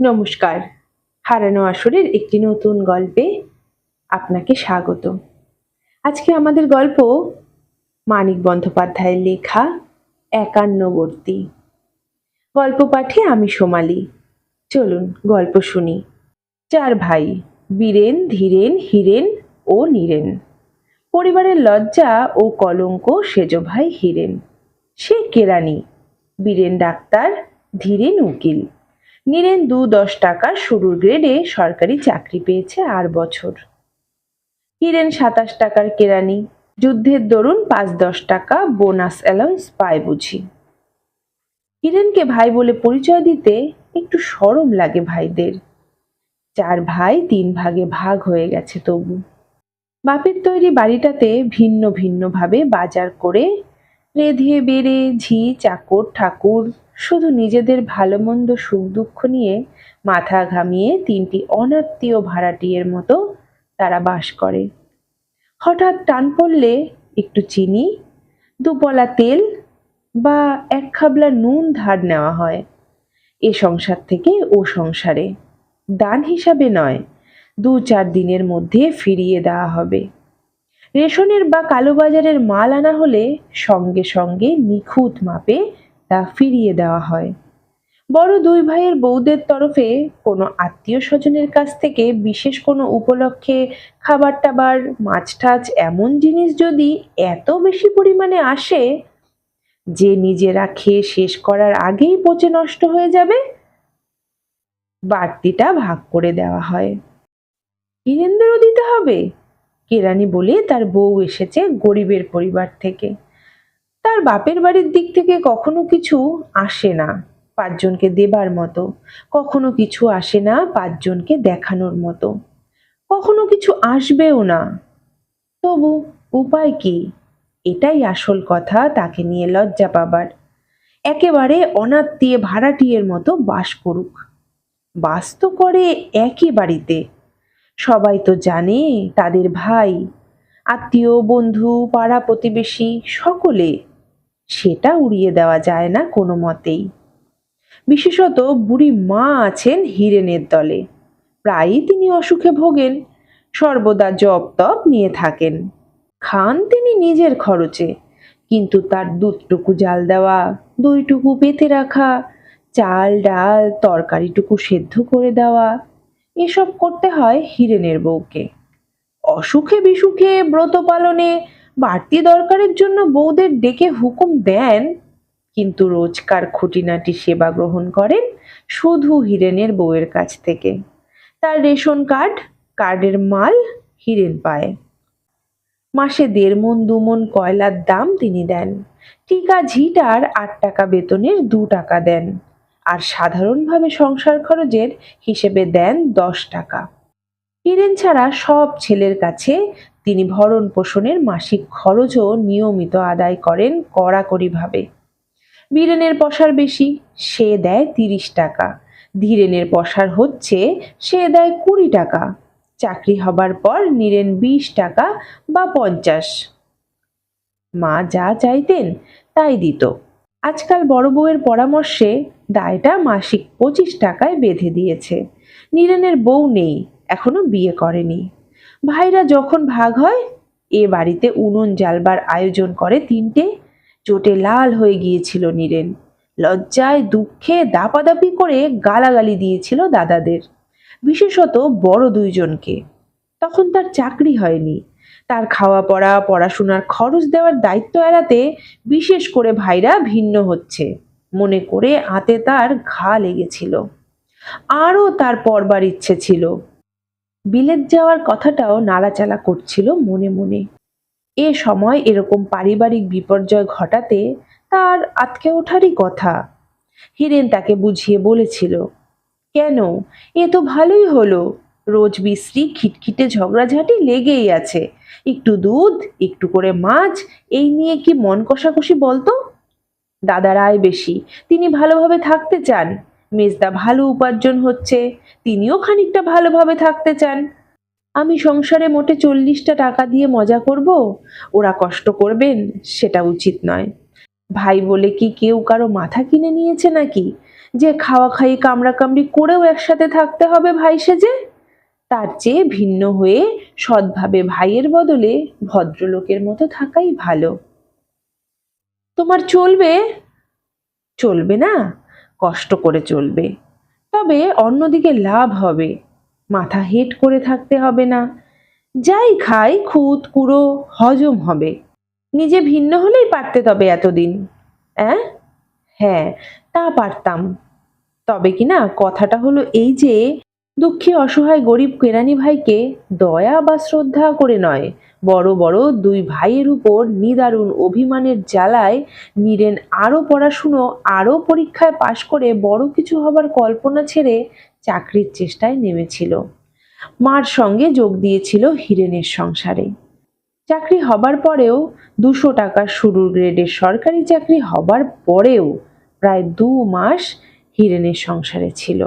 নমস্কার। হারানো আসরের একটি নতুন গল্পে আপনাকে স্বাগত আজকে আমাদের গল্প মানিক বন্দ্যোপাধ্যায়ের লেখা একান্নবর্তী। গল্প পাঠে আমি সোমালি। চলুন গল্প শুনি। চার ভাই, বীরেন, ধীরেন, হীরেন ও নীরেন। পরিবারের লজ্জা ও কলঙ্ক সেজ ভাই হীরেন। সে কেরানি বীরেন ডাক্তার, ধীরেন উকিল। নীরেন দু দশ টাকার শুরুর গ্রেডে সরকারি চাকরি পেয়েছে আর বছর। হিরেন সাতাশ টাকার কেরানি, যুদ্ধের দরুন পাঁচ দশ টাকা বোনাস অ্যালাউন্স পায় বুঝি। হিরেনকে ভাই বলে পরিচয় দিতে একটু সরম লাগে ভাইদের। চার ভাই তিন ভাগে ভাগ হয়ে গেছে তবু। বাপের তৈরি বাড়িটাতে ভিন্ন ভিন্নভাবে বাজার করে রেধে বেড়ে ঝি, চাকর, ঠাকুর শুধু নিজেদের ভালো মন্দ সুখ দুঃখ নিয়ে মাথা ঘামিয়ে তিনটি অনাত্মীয় ভাড়াটিয়ের মতো তারা বাস করে। হঠাৎ টান পড়লে একটু চিনি, দুপলা তেল বা এক খাবলা নুন ধার নেওয়া হয়। এ সংসার থেকে ও সংসারে। দান হিসাবে নয়, দু চার দিনের মধ্যে ফিরিয়ে দেওয়া হবে। রেশনের বা কালোবাজারের মাল আনা হলে সঙ্গে সঙ্গে নিখুঁত মাপে ফিরিয়ে দেওয়া হয়। বড় দুই ভাইয়ের বউদের তরফে কোনো আত্মীয় স্বজনের কাছ থেকে বিশেষ কোনো উপলক্ষে খাবার টাবার মাছ টাছ এমন জিনিস যদি এত বেশি পরিমাণে আসে, যে নিজেরা খেয়ে শেষ করার আগেই পচে নষ্ট হয়ে যাবে, বাড়তিটা ভাগ করে দেওয়া হয়। বীরেন্দ্রও দিতে হবে। কেরানি বলে তার বউ এসেছে গরিবের পরিবার থেকে। তার বাপের বাড়ির দিক থেকে কখনো কিছু আসে না পাঁচজনকে দেবার মতো। কখনো কিছু আসে না পাঁচজনকে দেখানোর মতো। কখনো কিছু আসবেও না। তবু উপায় কি? এটাই আসল কথা তাকে নিয়ে লজ্জা পাবার। একেবারে অনাত্মীয় ভাড়াটিয়ের মতো বাস করুক। বাস তো করে একই বাড়িতে। সবাই তো জানে তাদের ভাই, আত্মীয়, বন্ধু, পাড়া প্রতিবেশী সকলে সেটা উড়িয়ে দেওয়া যায় না কোনো মতেই। বিশেষত বুড়ি মা আছেন হিরেনের দলে। প্রায়ই তিনি অসুখে ভোগেন, সর্বদা জপ তপ নিয়ে থাকেন। খান তিনি নিজের খরচে, কিন্তু তার দুধটুকু জাল দেওয়া, দইটুকু পেতে রাখা, চাল, ডাল, তরকারিটুকু সেদ্ধ করে দেওয়া, এসব করতে হয় হিরেনের বউকে। অসুখে বিসুখে ব্রত পালনে বাড়তি দরকারের জন্য বউদের ডেকে হুকুম দেন, কিন্তু রোজকার খুঁটিনাটি সেবা গ্রহণ করেন শুধু হিরেনের বউয়ের কাছ থেকে। তার রেশন কার্ড, কার্ডের মাল হিরেন পায়। মাসে দেড় মন দু মন কয়লার দাম তিনি দেন। টিকা ঝিটার আট টাকা বেতনের দু টাকা দেন। আর সাধারণভাবে সংসার খরচের হিসেবে দেন দশ টাকা। হিরেন ছাড়া সব ছেলের কাছে তিনি ভরণ পোষণের মাসিক খরচও নিয়মিত আদায় করেন কড়াকড়িভাবে। বীরেনের পশার বেশি, সে দেয় তিরিশ টাকা। ধীরেনের পশার হচ্ছে, সে দেয় কুড়ি টাকা। চাকরি হবার পর নীরেন বিশ টাকা বা পঞ্চাশ। মা যা চাইতেন, তাই দিত। আজকাল বড় বউয়ের পরামর্শে দায়টা মাসিক পঁচিশ টাকায় বেঁধে দিয়েছে। নীরেনের বউ নেই, এখনও বিয়ে করেনি। ভাইরা যখন ভাগ হয়, এ বাড়িতে উনুন জ্বালবার আয়োজন করে তিনটে। চোটে লাল হয়ে গিয়েছিল নীরেন। লজ্জায় দুঃখে দাপাদাপি করে গালাগালি দিয়েছিল দাদাদের। বিশেষত বড় দুইজনকে। তখন তার চাকরি হয়নি। তার খাওয়া পড়া, পড়াশোনার খরচ দেওয়ার দায়িত্ব এড়াতে বিশেষ করে ভাইরা ভিন্ন হচ্ছে। মনে করে হাতে তার ঘা লেগেছিল। আরও তার পরবার ইচ্ছে ছিল। বিলেত যাওয়ার কথাটাও নাড়াচালা করছিল মনে মনে। এ সময় এরকম পারিবারিক বিপর্যয় ঘটাতে তার আতকে ওঠারই কথা। হিরেন তাকে বুঝিয়ে বলেছিল, কেন? এ তো ভালোই হলো। রোজ বিশ্রী খিটখিটে ঝগড়াঝাটি লেগেই আছে। একটু দুধ, একটু করে মাছ, এই নিয়ে কি মন কষাকষি বলতো? দাদার আয় বেশি। তিনি ভালোভাবে থাকতে চান। মেজদা ভালো উপার্জন হচ্ছে। তিনিও খানিকটা ভালোভাবে থাকতে চান। আমি সংসারে মোটে চল্লিশটা টাকা দিয়ে মজা করব, ওরা কষ্ট করবেন, সেটা উচিত নয়। ভাই বলে কি কেউ কারও মাথা কিনে নিয়েছে নাকি? যে খাওয়া খাই কামড়া কামড়ি করেও একসাথে থাকতে হবে ভাই সেজে? তার চেয়ে ভিন্ন হয়ে সৎভাবে ভাইয়ের বদলে ভদ্রলোকের মতো থাকাই ভালো। তোমার চলবে? চলবে না, কষ্ট করে চলবে। তবে অন্যদিকে লাভ হবে। মাথা হেট করে থাকতে হবে না। যাই খাই খুঁত কুড়ো, হজম হবে। নিজে ভিন্ন হলেই পারতে তবে এতদিন। অ্যাঁ? হ্যাঁ তা পারতাম। তবে কি না, কথাটা হলো এই যে, দুঃখী অসহায় গরিব কেরানি ভাইকে দয়া বা শ্রদ্ধা করে নয় বড় বড় দুই ভাইয়ের উপর নিদারুণ অভিমানের জ্বালায় নীরেন আরও পড়াশুনো, আরও পরীক্ষায় পাশ করে বড় কিছু হবার কল্পনা ছেড়ে চাকরির চেষ্টায় নেমেছিল। মার সঙ্গে যোগ দিয়েছিল হিরেনের সংসারে। চাকরি হবার পরেও দুশো টাকার শুরুর গ্রেডের সরকারি চাকরি হবার পরেও প্রায় দু মাস হিরেনের সংসারে ছিল।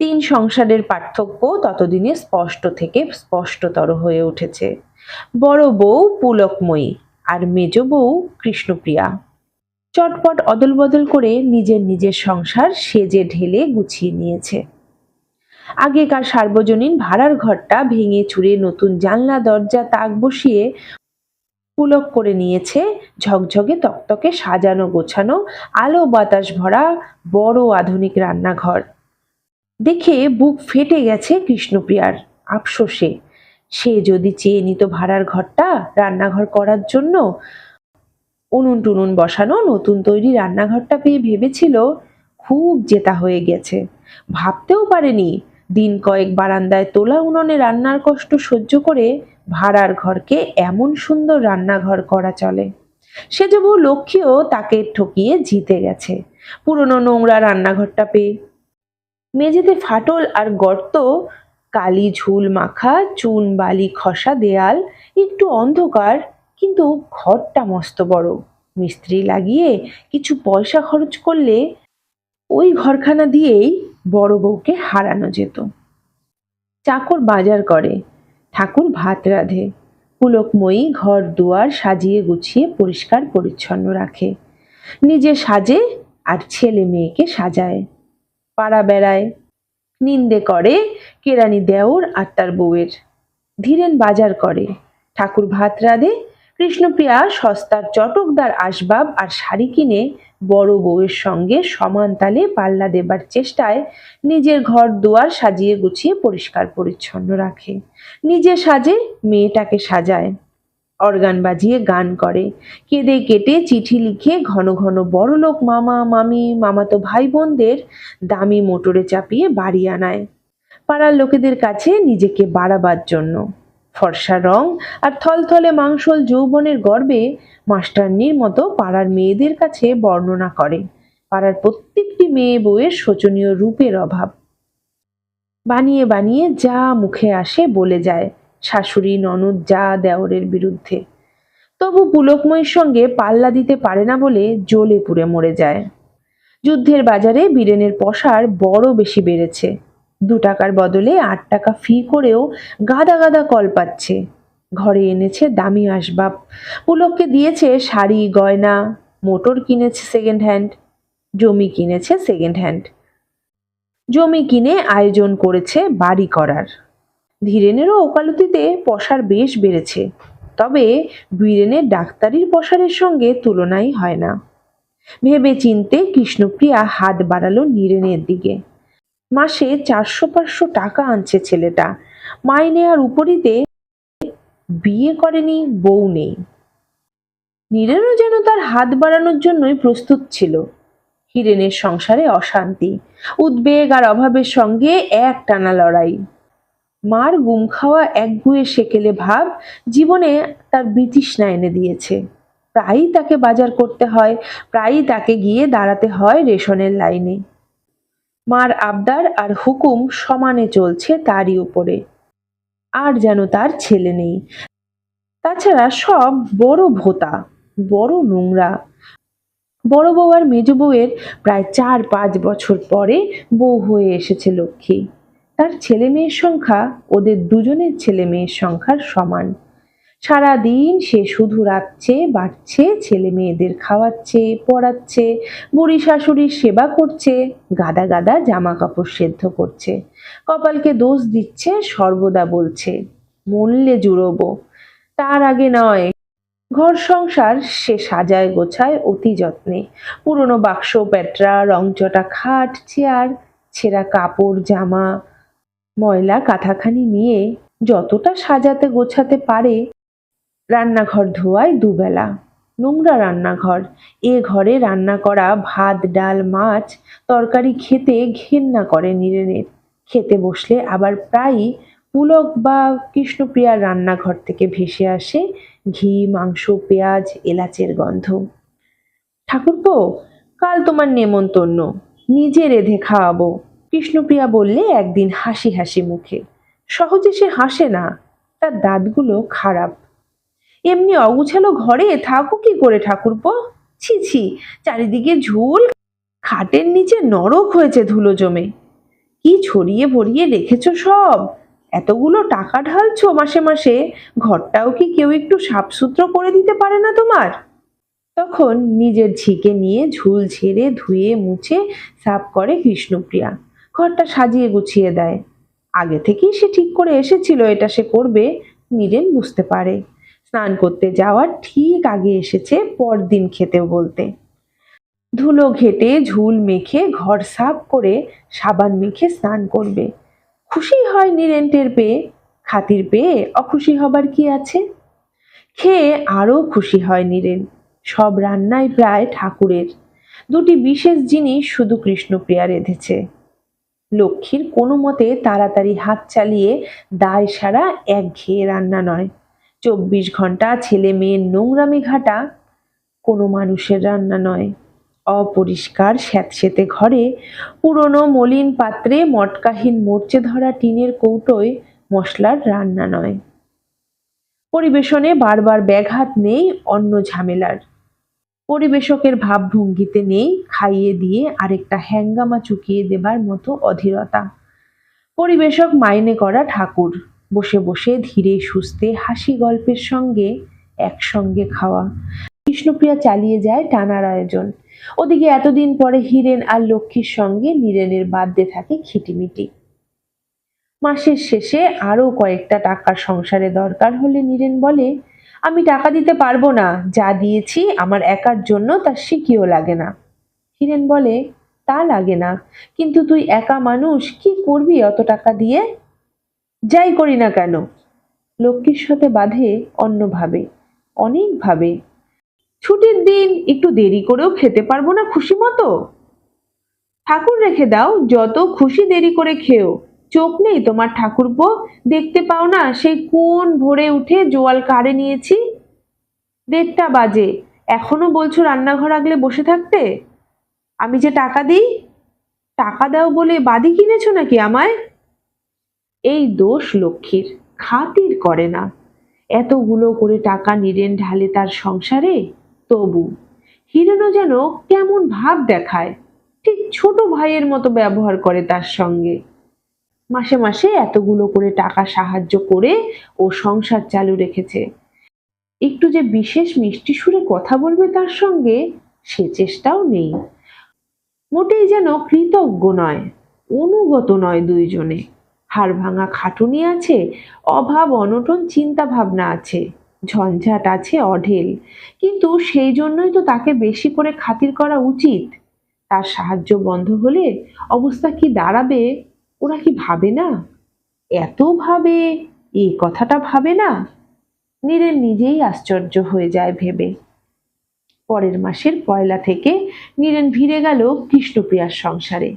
তিন সংসারের পার্থক্য ততদিনে স্পষ্ট থেকে স্পষ্টতর হয়ে উঠেছে। বড় বউ পুলকময়ী আর মেজ বউ কৃষ্ণপ্রিয়া। চটপট অদল বদল করে নিজের নিজের সংসার সেজে ঢেলে গুছিয়ে নিয়েছে। আগেকার সার্বজনীন ভাড়ার ঘরটা ভেঙে চুরে নতুন জানলা, দরজা, তাক বসিয়ে পুলক করে নিয়েছে। ঝকঝকে তকতকে সাজানো গোছানো আলো বাতাস ভরা বড় আধুনিক রান্নাঘর। দেখে বুক ফেটে গেছে কৃষ্ণপ্রিয়ার আফসোসে। সে যদি চেয়ে নিত ভাড়ার ঘরটা রান্নাঘর করার জন্য, উনুন টুনুন বসানো নতুন তৈরি রান্নাঘরটা পেয়ে ভেবেছিল খুব জেতা হয়ে গেছে। ভাবতেও পারেনি, দিন কয়েক বারান্দায় তোলা উনুনে রান্নার কষ্ট সহ্য করে ভাড়ার ঘরকে এমন সুন্দর রান্নাঘর করা চলে। সে যে লক্ষ্মীও তাকে ঠকিয়ে জিতে গেছে। পুরনো নোংরা রান্নাঘরটা পেয়ে মেঝেতে ফাটল আর গর্ত, কালি ঝুল মাখা, চুন বালি খসা দেয়াল, একটু অন্ধকার, কিন্তু ঘরটা মস্ত বড়। মিস্ত্রি লাগিয়ে কিছু পয়সা খরচ করলে ওই ঘরখানা দিয়েই বড় বউকে হারানো যেত। চাকর বাজার করে, ঠাকুর ভাত রাঁধে, পুলকময়ী ঘর দুয়ার সাজিয়ে গুছিয়ে পরিষ্কার পরিচ্ছন্ন রাখে। নিজে সাজে আর ছেলে মেয়েকে সাজায়। পাড়া বেড়ায়। নিন্দে করে কেরানি দেওর আর তার বউয়ের। ধীরেন বাজার করে। ঠাকুর ভাত রাঁধে। কৃষ্ণপ্রিয়া সস্তার চটকদার আসবাব আর শাড়ি কিনে বড় বউয়ের সঙ্গে সমান তালে পাল্লা দেবার চেষ্টায় নিজের ঘর দুয়ার সাজিয়ে গুছিয়ে পরিষ্কার পরিচ্ছন্ন রাখে। নিজে সাজে, মেয়েটাকে সাজায়। অর্গান বাজিয়ে গান করে। কেঁদে কেটে চিঠি লিখে ঘন ঘন বড়লোক মামা, মামি, মামাতো ভাই বোনদের দামি মোটরে চাপিয়ে বাড়ি আনায়। পাড়ার লোকেদের কাছে নিজেকে বাড়াবার জন্য। ফর্সা রং আর থলথলে মাংসল যৌবনের গর্বে মাস্টারনির মতো পাড়ার মেয়েদের কাছে বর্ণনা করে। পাড়ার প্রত্যেকটি মেয়ে বউয়ের শোচনীয় রূপের অভাব। বানিয়ে বানিয়ে যা মুখে আসে বলে যায়। শাশুড়ি, ননদ, যা দেওরের বিরুদ্ধে। তবু পুলকময়ীর সঙ্গে পাল্লা দিতে পারে না বলে জ্বলে পুড়ে মরে যায়। যুদ্ধের বাজারে বীরেনের পসার বড় বেশি বেড়েছে। দু টাকার বদলে আট টাকা ফি করেও গাদা গাদা কল পাচ্ছে। ঘরে এনেছে দামি আসবাব। পুলককে দিয়েছে শাড়ি, গয়না, মোটর কিনেছে সেকেন্ড হ্যান্ড জমি কিনেছে সেকেন্ড হ্যান্ড জমি কিনে আয়োজন করেছে বাড়ি করার। ধীরেনেরও ওকালতিতে পসার বেশ বেড়েছে, তবে বীরেনের ডাক্তারির পসারের সঙ্গে তুলনাই হয় না। ভেবে চিনতে কৃষ্ণপ্রিয়া হাত বাড়ালো নীরেনের দিকে। মাসে চারশো পাঁচশো টাকা আনছে ছেলেটা। মাইনে আর উপরিতে বিয়ে করেনি, বউ নেই। নীরেনও যেন তার হাত বাড়ানোর জন্যই প্রস্তুত ছিল। হিরেনের সংসারে অশান্তি, উদ্বেগ আর অভাবের সঙ্গে এক টানা লড়াই। মার গুম খাওয়া একগুয়ে সেকেলে ভাব জীবনে তার বিতৃষ্ণা এনে দিয়েছে। প্রায়ই তাকে বাজার করতে হয়, প্রায়ই তাকে গিয়ে দাঁড়াতে হয় রেশনের লাইনে। মার আবদার আর হুকুম সমানে চলছে তারই উপরে। আর যেন তার ছেলে নেই। তাছাড়া সব বড় ভোতা, বড় নোংরা। বড় বউ আর মেজ বউয়ের প্রায় চার পাঁচ বছর পরে বউ হয়ে এসেছে লক্ষ্মী। তার ছেলে মেয়ের সংখ্যা ওদের দুজনের ছেলে মেয়ের সংখ্যার সমান। সারা দিন সে শুধু রাখছে বাড়ছে ছেলে মেয়েদের খাওয়াচ্ছে, পড়াচ্ছে, বুড়ি শাশুড়ির সেবা করছে, গাদা গাদা জামা কাপড় সেদ্ধ করছে। কপালকে দোষ দিচ্ছে, সর্বদা বলছে মূল্যে জুড়োবো। তার আগে নয়, ঘর সংসার সে সাজায় গোছায় অতি যত্নে। পুরনো বাক্স, প্যাটরা, রংচটা, খাট, চেয়ার, ছেঁড়া কাপড়, জামা ময়লা কাঁথাখানি নিয়ে যতটা সাজাতে গোছাতে পারে, রান্নাঘর ধোয়ায় দুবেলা। নোংরা রান্নাঘর। এ ঘরে রান্না করা ভাত, ডাল, মাছ, তরকারি খেতে ঘেন্না করে নীরেনের। খেতে বসলে আবার প্রায়ই পুলক বা কৃষ্ণপ্রিয়ার রান্নাঘর থেকে ভেসে আসে ঘি, মাংস, পেঁয়াজ, এলাচের গন্ধ। ঠাকুরপো, কাল তোমার নেমন্তন্ন। নিজে রেধে খাওয়াবো। কৃষ্ণপ্রিয়া বললে একদিন হাসি হাসি মুখে। সহজে সে হাসে না, তার দাঁতগুলো খারাপ। এমনি অগুছালো ঘরে থাকো কি করে ঠাকুরপো? ছি ছি, চারিদিকে ঝুল, খাটের নিচে নরক হয়েছে ধুলো জমে। কি ছড়িয়ে ভরিয়ে রেখেছো সব? এতগুলো টাকা ঢালছো মাসে মাসে, ঘরটাও কি কেউ একটু সাফসুতরো করে দিতে পারে না তোমার? তখন নিজের ঝিকে নিয়ে ঝুল ঝেড়ে ধুয়ে মুছে সাফ করে কৃষ্ণপ্রিয়া। ঘরটা সাজিয়ে গুছিয়ে দেয়। আগে থেকেই সে ঠিক করে এসেছিল, এটা সে করবে নীরেন বুঝতে পারে। স্নান করতে যাওয়ার ঠিক আগে এসেছে পরদিন খেতেও বলতে। ধুলো ঘেটে ঝুল মেখে ঘর সাফ করে সাবান মেখে স্নান করবে। খুশি হয় নীরেন টের পেয়ে, খাতির পেয়ে অখুশি হবার কি আছে? খেয়ে আরও খুশি হয় নীরেন। সব রান্নাই প্রায় ঠাকুরের। দুটি বিশেষ জিনিস শুধু কৃষ্ণপ্রিয়া রেঁধেছে। লক্ষ্মীর কোনো মতে তাড়াতাড়ি হাত চালিয়ে দায় সারা এক ঘেয়ে রান্না নয়। চব্বিশ ঘণ্টা ছেলে মেয়ের নোংরামি ঘাটা কোনো মানুষের রান্না নয়। অপরিষ্কার স্যাঁতসেঁতে ঘরে পুরনো মলিন পাত্রে মটকাহীন মরচে ধরা টিনের কৌটোয় মশলার রান্না নয়। পরিবেশনে বারবার ব্যাঘাত নেই অন্য ঝামেলার। পরিবেশকের ভাবভঙ্গিতে নেই, খাইয়ে দিয়ে আরেকটা হ্যাঙ্গামা চুকিয়ে দেবার মতো অধীরতা। পরিবেশক মাইনে করা ঠাকুর, বসে বসে ধীরে সুস্থে হাসি গল্পের সঙ্গে একসঙ্গে খাওয়া। কৃষ্ণপ্রিয়া চালিয়ে যায় টানার আয়োজন। ওদিকে এতদিন পরে হিরেন আর লক্ষ্মীর সঙ্গে নীরেনের বাদ্যে থাকে খিটিমিটি। মাসের শেষে আরও কয়েকটা টাকার সংসারে দরকার হলে নীরেন বলে আমি টাকা দিতে পারব না। যা দিয়েছি আমার একার জন্য তার সিকিও লাগে না। হিরেন বলে, তা লাগে না। কিন্তু তুই একা মানুষ, কি করবি অত টাকা দিয়ে? যাই করি না কেন? লক্ষ্মীর সাথে বাঁধে অন্যভাবে, অনেকভাবে। ছুটির দিন একটু দেরি করেও খেতে পারব না খুশি মতো ঠাকুর রেখে দাও, যত খুশি দেরি করে খেও। চোখ নেই তোমার ঠাকুরপো? দেখতে পাও না, সেই কোন ভোরে উঠে জোয়াল কাড়ে নিয়েছি? দেড়টা বাজে। এখনও বলছো রান্নাঘর আগলে বসে থাকতে? আমি যে টাকা দিই? টাকা দাও বলে বাদি কিনেছো নাকি আমায়? এই দোষ লক্ষ্মীর, খাতির করে না। এতগুলো করে টাকা নিরেন ঢালে তার সংসারে? তবু হিরেনও যেন কেমন ভাব দেখায়। ঠিক ছোট ভাইয়ের মতো ব্যবহার করে তার সঙ্গে। মাসে মাসে এতগুলো করে টাকা সাহায্য করে ও সংসার চালু রেখেছে। একটু যে বিশেষ মিষ্টি সুরে কথা বলবে তার সঙ্গে সে চেষ্টাও নেই। মোটেই যেন কৃতজ্ঞ নয়, অনুগত নয় দুইজনে। হাড় ভাঙা খাটুনি আছে, অভাব, অনটন চিন্তা ভাবনা আছে, ঝঞ্ঝাট আছে, অঢেল। কিন্তু সেই জন্যই তো তাকে বেশি করে খাতির করা উচিত। তার সাহায্য বন্ধ হলে অবস্থা কি দাঁড়াবে? ওরা কি ভাবে না? এত ভাবে? এই কথাটা ভাবে না? নীরেন নিজেই আশ্চর্য হয়ে যায় ভেবে। পরের মাসের পয়লা থেকে নীরেন ভিড়ে গেল কৃষ্ণপ্রিয়ার সংসারে।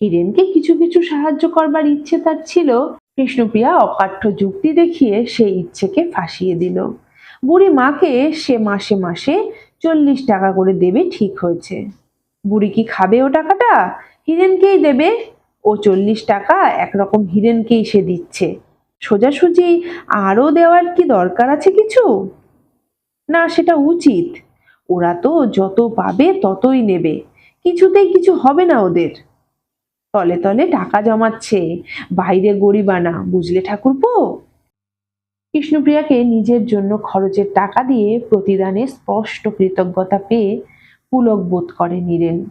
হিরেনকে কিছু কিছু সাহায্য করবার ইচ্ছে তার ছিল। কৃষ্ণপ্রিয়া অকাঠ্য যুক্তি দেখিয়ে সেই ইচ্ছেকে ফাঁসিয়ে দিল। বুড়ি মাকে সে মাসে মাসে চল্লিশ টাকা করে দেবে ঠিক হয়েছে। বুড়ি কি খাবে ও টাকাটা? হিরেনকেই দেবে। ও চল্লিশ টাকা একরকম হিরেনকেই সে দিচ্ছে। সোজাসুজি আরও দেওয়ার কি দরকার আছে কিছু? না, সেটা উচিত। ওরা তো যত পাবে ততই নেবে। কিছুতেই কিছু হবে না ওদের। তলে তলে টাকা জমাচ্ছে। বাইরে গরিবানা বুঝলে ঠাকুরপো? কৃষ্ণপ্রিয়াকে নিজের জন্য খরচের টাকা দিয়ে প্রতিদানে স্পষ্ট কৃতজ্ঞতা পেয়ে পুলক বোধ করে নীরেন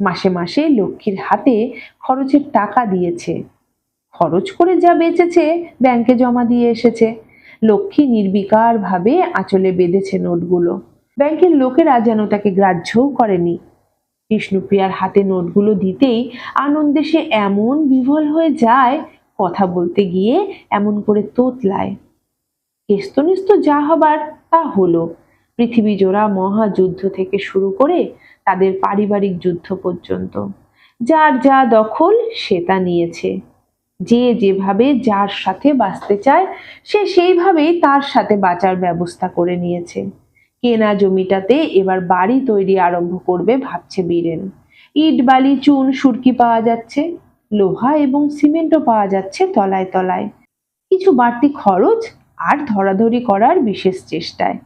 মাসে মাসে লক্ষ্মীর হাতে খরচের টাকা দিয়েছে। খরচ করে যা বেঁচেছে, ব্যাংকে জমা দিয়ে এসেছে। লক্ষ্মী নির্বিকার ভাবে আঁচলে বেঁধেছে নোটগুলো। ব্যাংকের লোকেরা যেন তাকে গ্রাহ্যও করেনি। বিষ্ণুপ্রিয়ার হাতে নোটগুলো দিতেই আনন্দে সে এমন বিভল হয়ে যায়, কথা বলতে গিয়ে এমন করে তোতলায়। কেস্তনিস্ত যা হবার তা হলো। পৃথিবী জোড়া মহাযুদ্ধ থেকে শুরু করে তাদের পারিবারিক যুদ্ধ পর্যন্ত। যার যা দখল, সে তা নিয়েছে। যে যেভাবে যার সাথে বাঁচতে চায়, সে সেইভাবেই তার সাথে বাঁচার ব্যবস্থা করে নিয়েছে। কেনা জমিটাতে এবার বাড়ি তৈরি আরম্ভ করবে ভাবছে বীরেন। ইট, বালি, চুন, সুরকি পাওয়া যাচ্ছে। লোহা এবং সিমেন্টও পাওয়া যাচ্ছে তলায় তলায়। কিছু বাড়তি খরচ আর ধরাধরি করার বিশেষ চেষ্টায়।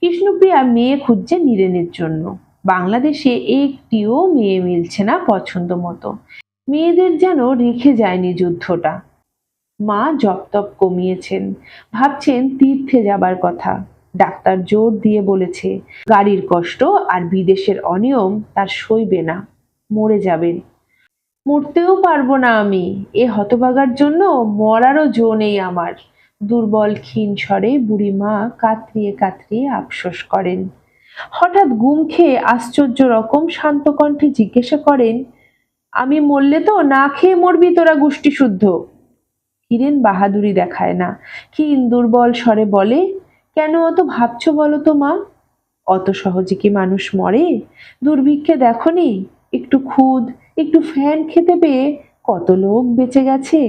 কৃষ্ণপ্রিয়া মেয়ে খুঁজছে নীরেনের জন্য। বাংলাদেশে একটিও মেয়ে মিলছে না পছন্দ মতো। মেয়েদের যেন রেখে যায়নি যুদ্ধটা। মা জপতপ কমিয়েছেন। ভাবছেন তীর্থে যাবার কথা। ডাক্তার জোর দিয়ে বলেছে, গাড়ির কষ্ট আর বিদেশের অনিয়ম তার সইবে না, মরে যাবেন। মরতেও পারব না আমি। এ হতভাগার জন্য মরারও জো নেই আমার। দুর্বল ক্ষীণ স্বরে বুড়ি মা কাতরিয়ে কাতরিয়ে আফসোস করেন। হঠাৎ গুম খেয়ে আশ্চর্য রকম শান্ত কণ্ঠে জিজ্ঞাসা করেন, আমি মরলে তো না খেয়ে মরবি তোরা গোষ্ঠী শুদ্ধ? হিরেন বাহাদুরি দেখায় না। ক্ষীণ দুর্বল স্বরে বলে, কেন অত ভাবছ বলো তো মা? অত সহজে কি মানুষ মরে? দুর্ভিক্ষে দেখনি একটু খুদ, একটু ফ্যান খেতে পেয়ে কত লোক বেঁচে গেছে।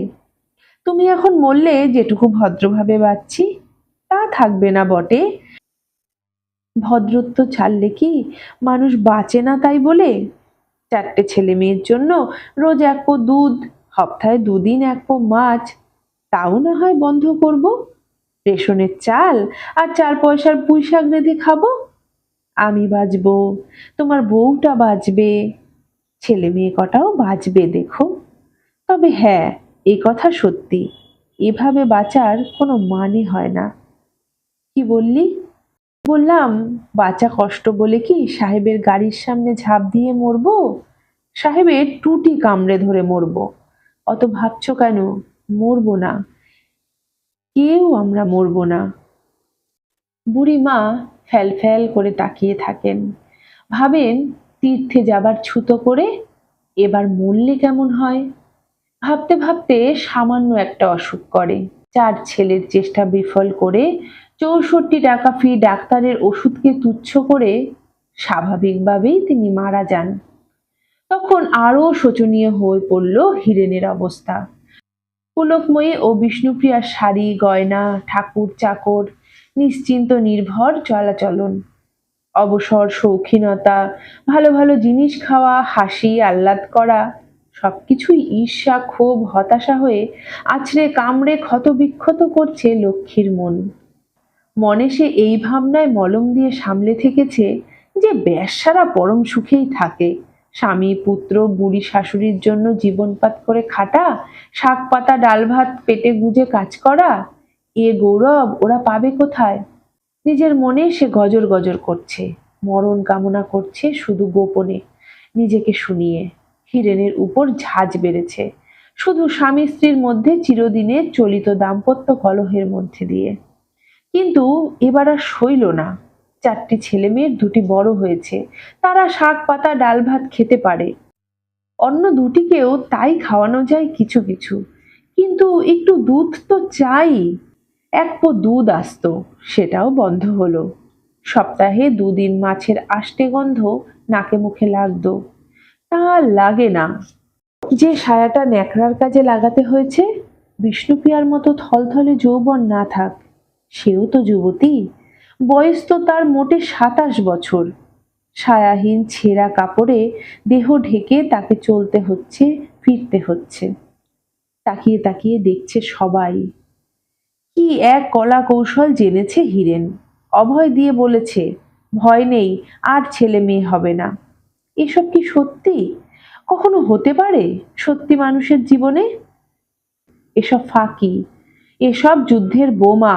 তুমি এখন মরলে যেটুকু ভদ্রভাবে বাঁচছি, তা থাকবে না বটে। ভদ্রত্ব ছাড়লে কি মানুষ বাঁচে না তাই বলে? চারটে ছেলে মেয়ের জন্য রোজ এক পো দুধ, সপ্তাহে দুদিন এক পো মাছ। তাও না হয় বন্ধ করব? রেশনের চাল আর চার পয়সার পুঁই শাক খাব? আমি বাঁচবো, তোমার বউটা বাঁচবে, ছেলে মেয়ে কটাও বাঁচবে দেখো। তবে হ্যাঁ এই কথা সত্যি, এভাবে বাঁচার কোনো মানে হয় না। কি বললি? বললাম বাঁচা কষ্ট বলে কি সাহেবের গাড়ির সামনে ঝাঁপ দিয়ে মরবো? সাহেবের টুটি কামড়ে ধরে মরবো। অত ভাবছ কেন? মরবো না। কেউ আমরা মরবো না। বুড়ি মা ফ্যাল ফ্যাল করে তাকিয়ে থাকেন। ভাবেন, তীর্থে যাবার ছুতো করে এবার মরলে কেমন হয়? ভাবতে ভাবতে সামান্য একটা অসুখ করে। চার ছেলের চেষ্টা বিফল করে চৌষট্টি টাকা ফি ডাক্তারের ওষুধকে তুচ্ছ করে স্বাভাবিকভাবেই তিনি মারা যান। তখন আরও শোচনীয় হয়ে পড়ল হিরেনের অবস্থা। পুলকময়ী ও বিষ্ণুপ্রিয়ার শাড়ি, গয়না, ঠাকুর চাকর, নিশ্চিন্ত নির্ভর চলাচলন, অবসর, শৌখিনতা, ভালো ভালো জিনিস খাওয়া, হাসি, আহ্লাদ করা সব কিছুই ঈর্ষা, ক্ষোভ, হতাশা হয়ে আছড়ে কামড়ে ক্ষতবিক্ষত করছে লক্ষ্মীর মন। মনে সে এই ভাবনায় মলম দিয়ে সামলে থেকেছে যে ব্যাসারা পরম সুখেই থাকে। স্বামী, পুত্র, বুড়ি, শাশুড়ির জন্য জীবনপাত করে খাটা, শাক পাতা, ডাল ভাত, পেটে গুজে কাজ করা। এ গৌরব ওরা পাবে কোথায়? নিজের মনে সে গজর গজর করছে, মরণ কামনা করছে শুধু গোপনে, নিজেকে শুনিয়ে। হিরেনের উপর ঝাঁজ বেড়েছে, শুধু স্বামী স্ত্রীর মধ্যে চিরদিনের চলিত দাম্পত্য কলহের মধ্যে দিয়ে। কিন্তু এবার আর সইল না। চারটি ছেলে মেয়ের দুটি বড় হয়েছে। তারা শাক, পাতা, ডাল, ভাত খেতে পারে। অন্য দুটিকেও তাই খাওয়ানো যায় কিছু কিছু। কিন্তু একটু দুধ তো চাই। এক পো দুধ আসতো, সেটাও বন্ধ হলো। সপ্তাহে দুদিন মাছের আষ্টে গন্ধ নাকে মুখে লাগতো। তা লাগে না। যে সায়াটা ন্যাকড়ার কাজে লাগাতে হয়েছে, বিষ্ণুপ্রিয়ার মতো থলথলে যৌবন না থাক। সেও তো যুবতী। বয়স তো তার মোটে সাতাশ বছর। ছায়াহীন ছেঁড়া কাপড়ে দেহ ঢেকে তাকে চলতে হচ্ছে, ফিরতে হচ্ছে। তাকিয়ে তাকিয়ে দেখছে সবাই। কি এক কলা কৌশল জেনেছে হিরেন। অভয় দিয়ে বলেছে, ভয় নেই, আর ছেলে মেয়ে হবে না। এসব কি সত্যি? কখনো হতে পারে সত্যি মানুষের জীবনে? এসব ফাঁকি, এসব যুদ্ধের বোমা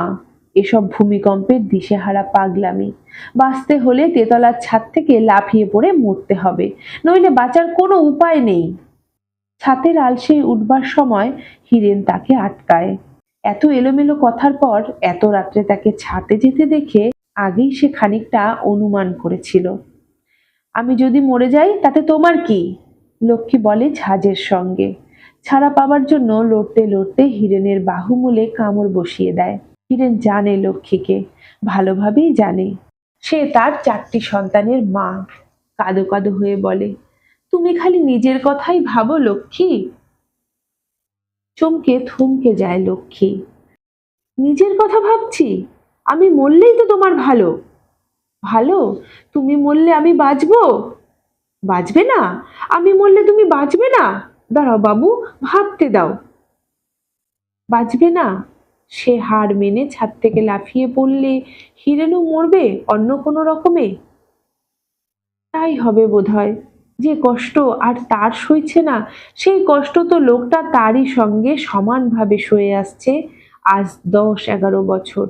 এসব ভূমিকম্পের দিশেহারা পাগলামি। বাঁচতে হলে তেতলার ছাদ থেকে লাফিয়ে পড়ে মরতে হবে, নইলে বাঁচার কোনো উপায় নেই। ছাতের আলসে উঠবার সময় হিরেন তাকে আটকায়। এত এলোমেলো কথার পর এত রাত্রে তাকে ছাতে যেতে দেখে আগেই সে খানিকটা অনুমান করেছিল। আমি যদি মরে যাই, তাতে তোমার কি? লক্ষ্মী বলে ঝাঁজের সঙ্গে। ছাড়া পাবার জন্য লড়তে লড়তে হিরেনের বাহুমূলে কামড় বসিয়ে দেয়। হিরেন জানে লক্ষ্মীকে, ভালোভাবেই জানে। সে তার চারটি সন্তানের মা। কাদো কাদো হয়ে বলে, তুমি খালি নিজের কথাই ভাবো লক্ষ্মী? চমকে থমকে যায় লক্ষ্মী। নিজের কথা ভাবছি? আমি মরলেই তো তোমার ভালো। ভালো? তুমি মরলে আমি বাঁচবো? বাঁচবে না। আমি মরলে তুমি বাঁচবে না। দাঁড়াও বাবু, ভাবতে দাও। বাঁচবে না? সে হার মেনে ছাদ থেকে লাফিয়ে পড়লে হিরেনও মরবে অন্য কোনো রকমে? তাই হবে বোধহয়। যে কষ্ট আর তার সইছে না, সেই কষ্ট তো লোকটা তারই সঙ্গে সমানভাবে সয়ে আসছে আজ দশ এগারো বছর।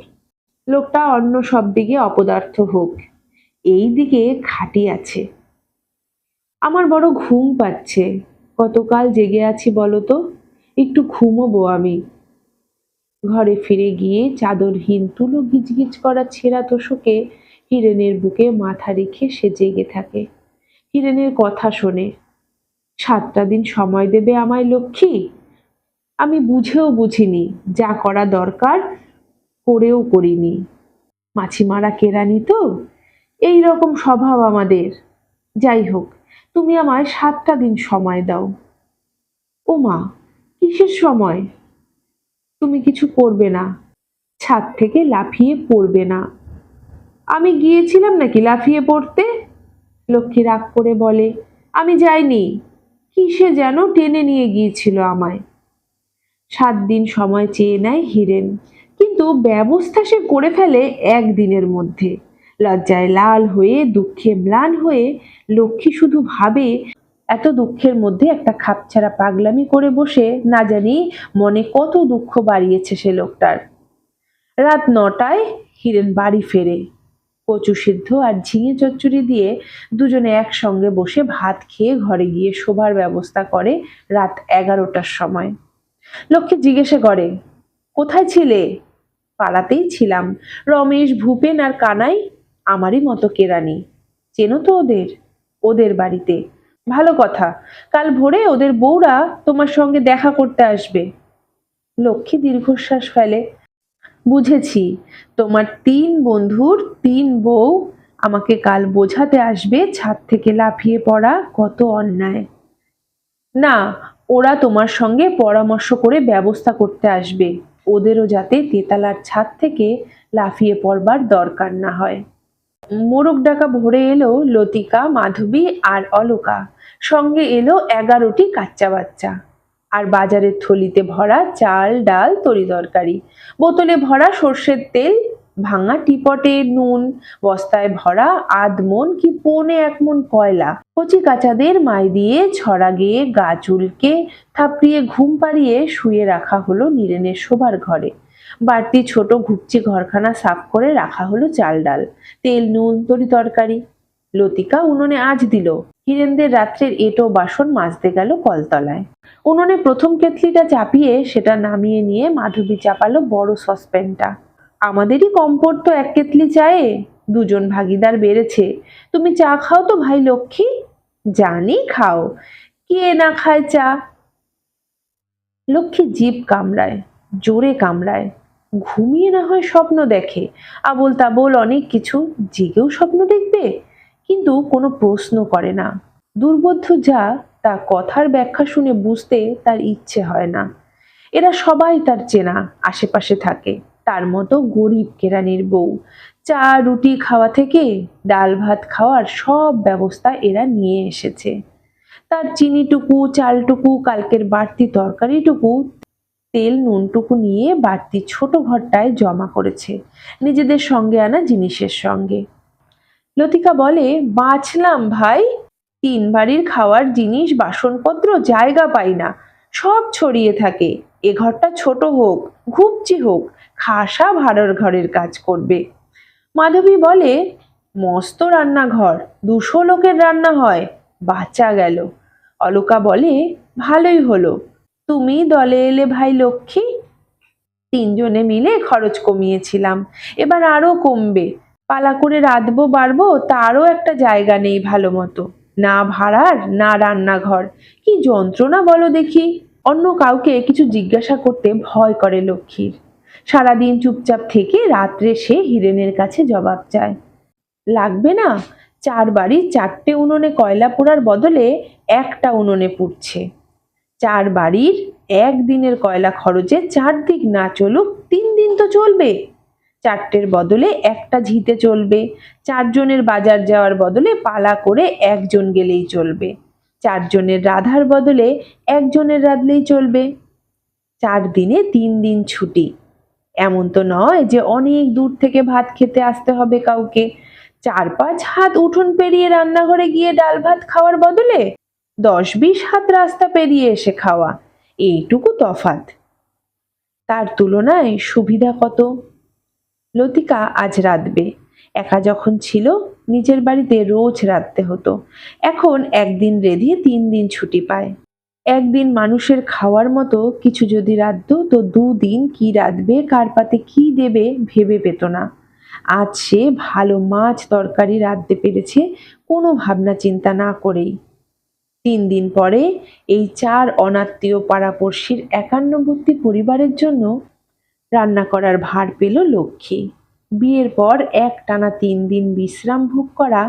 লোকটা অন্য সব দিকে অপদার্থ হোক, এই দিকে খাটি আছে। আমার বড় ঘুম পাচ্ছে। কতকাল জেগে আছি বলো তো? একটু ঘুমোবো আমি। ঘরে ফিরে গিয়ে চাদরহীন তুলো গিজগিজ করা ছেঁড়া তোষকে হিরেনের বুকে মাথা রেখে সে জেগে থাকে। হিরেনের কথা শোনে, সাতটা দিন সময় দেবে আমায় লক্ষ্মী? আমি বুঝেও বুঝিনি, যা করা দরকার করেও করিনি। মাছি মারা কেরানি তো? এই রকম স্বভাব আমাদের। যাই হোক, তুমি আমায় সাতটা দিন সময় দাও। ও মা কিসের সময়? তুমি কিছু করবে না। ছাদ থেকে লাফিয়ে পড়বে না। আমি গিয়েছিলাম নাকি লাফিয়ে পড়তে? লক্ষ্মী রাগ করে বলে, আমি যাইনি। কিসে যেন টেনে নিয়ে গিয়েছিল আমায়। সাত দিন সময় চেয়ে নেয় হিরেন, কিন্তু ব্যবস্থা সে করে ফেলে একদিনের মধ্যে। লজ্জায় লাল হয়ে, দুঃখে ম্লান হয়ে লক্ষ্মী শুধু ভাবে এত দুঃখের মধ্যে একটা খাপছাড়া পাগলামি করে বসে, না জানি মনে কত দুঃখ বাড়িয়েছে সে লোকটার। রাত নটায় হিরেন বাড়ি ফেরে। কচু সিদ্ধ আর ঝিঙে চচ্চড়ি দিয়ে দুজনে একসঙ্গে বসে ভাত খেয়ে ঘরে গিয়ে শোবার ব্যবস্থা করে রাত এগারোটার সময়। লক্ষ্মী জিজ্ঞেসে করে, কোথায় ছিলে? পাড়াতেই ছিলাম। রমেশ, ভূপেন আর কানাই আমারই মতো কেরানি। চেনো তো ওদের? ওদের বাড়িতে। ভালো কথা। কাল ভোরে ওদের বউরা তোমার সঙ্গে দেখা করতে আসবে। লক্ষ্মী দীর্ঘশ্বাস ফেলে। বুঝেছি, তোমার তিন বন্ধুর তিন বউ আমাকে কাল বোঝাতে আসবে ছাদ থেকে লাফিয়ে পড়া কত অন্যায়। না, ওরা তোমার সঙ্গে পরামর্শ করে ব্যবস্থা করতে আসবে। ওদেরও যাতে তেতালার ছাদ থেকে লাফিয়ে পড়বার দরকার না হয়। মোরগ ডাকা ভরে এলো লতিকা, মাধবী আর অলকা। সঙ্গে এলো এগারোটি কাচ্চা বাচ্চা। আর বাজারের থলিতে ভরা চাল, ডাল, তরি তরকারি। বোতলে ভরা সর্ষের তেল, ভাঙা টিপটে নুন, বস্তায় ভরা আধ মন কি পৌনে এক মন কয়লা। কচি কাচাদের মাই দিয়ে ছড়া গিয়ে গা চুলকে থাপড়িয়ে ঘুম পাড়িয়ে শুয়ে রাখা হলো নীরেনের শোবার ঘরে। বাড়তি ছোট ঘুপচি ঘরখানা সাফ করে রাখা হলো চাল ডাল। তেল, নুন, তরি তরকারি। লতিকা উনুনে আজ দিল। হিরেনদের রাত্রের এটো বাসন মাজতে গেল কলতলায়। উনুনে প্রথম কেতলিটা চাপিয়ে সেটা নামিয়ে নিয়ে মাধবী চাপালো বড় সসপ্যানটা। আমাদেরই কম পড়তো এক কেতলি চায়ে, দুজন ভাগিদার বেড়েছে। তুমি চা খাও তো ভাই লক্ষ্মী? জানি খাও। কে না খায় চা? লক্ষ্মী জীব কামড়ায়, জোরে কামড়ায়। ঘুমিয়ে না হয় স্বপ্ন দেখে। আবোল তাবোল অনেক কিছু জেগেও স্বপ্ন দেখবে, কিন্তু কোনো প্রশ্ন করে না। দুর্বোধ্য যা, তা কথার ব্যাখ্যা শুনে বুঝতে তার ইচ্ছে হয় না। এরা সবাই তার চেনা, আশেপাশে থাকে। তার মতো গরিব কেরানির বউ। চা, রুটি খাওয়া থেকে ডাল ভাত খাওয়ার সব ব্যবস্থা এরা নিয়ে এসেছে। তার চিনিটুকু, চালটুকু, কালকের বাড়তি তরকারিটুকু তেল নুনটুকু নিয়ে বাড়তি ছোট ঘরটায় জমা করেছে। নিজেদের সঙ্গে আনা জিনিসের সঙ্গে। লতিকা বলে, বাঁচলাম ভাই। তিন বাড়ির খাওয়ার জিনিস, বাসনপত্র, জায়গা পাই না। সব ছড়িয়ে থাকে। এ ঘরটা ছোট হোক, ঘুপচি হোক, খাসা ভাড়ার ঘরের কাজ করবে। মাধবী বলে, মস্ত রান্নাঘর, দুশো লোকের রান্না হয়। বাঁচা গেল। অলকা বলে, ভালোই হলো। তুমি দলে এলে ভাই লক্ষ্মী? তিনজনে মিলে খরচ কমিয়েছিলাম। এবার আরও কমবে। পালা করে রাঁধবো, বাড়বো, তারও একটা জায়গা নেই ভালো মতো না ভাড়ার, না রান্নাঘর। কি যন্ত্রণা বলো দেখি। অন্য কাউকে কিছু জিজ্ঞাসা করতে ভয় করে লক্ষ্মীর। সারাদিন চুপচাপ থেকে রাত্রে সে হিরেনের কাছে জবাব চায়। লাগবে না চার বাড়ি চারটে উনুনে কয়লা পোড়ার বদলে একটা উনুনে পুড়ছে। চার বাড়ির একদিনের কয়লা খরচে চার দিক না চলুক, তিন দিন তো চলবে। চারটের বদলে একটা ঝিতে চলবে। চারজনের বাজার যাওয়ার বদলে পালা করে একজন গেলেই চলবে। চারজনের রাধার বদলে একজনের রাধলেই চলবে। চার দিনে তিন দিন ছুটি। এমন তো নয় যে অনেক দূর থেকে ভাত খেতে আসতে হবে কাউকে। চার পাঁচ হাত উঠোন পেরিয়ে রান্নাঘরে গিয়ে ডাল ভাত খাওয়ার বদলে দশ বিশ হাত রাস্তা পেরিয়ে এসে খাওয়া, এইটুকু তফাত তার তুলনায় সুবিধা কত? লতিকা আজ রাঁধবে। একা যখন ছিল, নিজের বাড়িতে রোজ রাঁধতে হতো। এখন একদিন রেঁধে তিন দিন ছুটি পায়। একদিন মানুষের খাওয়ার মতো কিছু যদি রাঁধত, তো দুদিন কি রাঁধবে, কার পাতে কি দেবে ভেবে পেত না। আজ সে ভালো মাছ তরকারি রাঁধতে পেরেছে, কোনো ভাবনা চিন্তা না করেই। তিন দিন পরে এই চার অনাত্মীয় পাড়াপড়শির একান্নবর্তী পরিবারের জন্য রান্না করার ভার পেল লক্ষ্মী। বিয়ের পর এক টানা তিন দিন বিশ্রাম ভোগ করা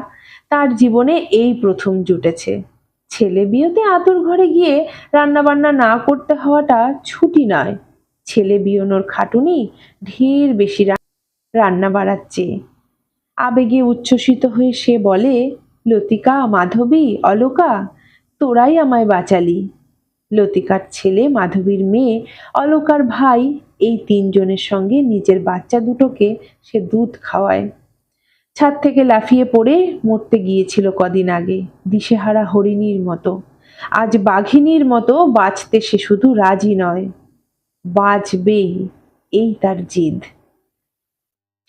তার জীবনে এই প্রথম জুটেছে। ছেলে বিয়েতে আতুর ঘরে গিয়ে রান্নাবান্না না করতে হওয়াটা ছুটি নয়। ছেলে বিয়নোর খাটুনি ঢের বেশি রান্না বাড়াচ্ছে। আবেগে উচ্ছ্বসিত হয়ে সে বলে, লতিকা, মাধবী, অলকা তোরাই আমায় বাঁচালি। লতিকার ছেলে, মাধবীর মেয়ে, অলকার ভাই, এই তিনজনের সঙ্গে নিজের বাচ্চা দুটোকে সে দুধ খাওয়ায়। ছাদ থেকে লাফিয়ে পড়ে মরতে গিয়েছিল কদিন আগে, দিশেহারা হরিণীর মতো। আজ বাঘিনীর মতো বাঁচতে সে শুধু রাজি নয়, বাঁচবেই, এই তার জিদ।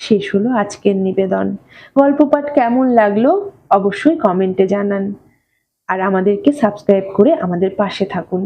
শেষ হলো আজকের নিবেদন। গল্প পাঠ কেমন লাগল অবশ্যই কমেন্টে জানান। আর আমাদেরকে সাবস্ক্রাইব করে আমাদের পাশে থাকুন।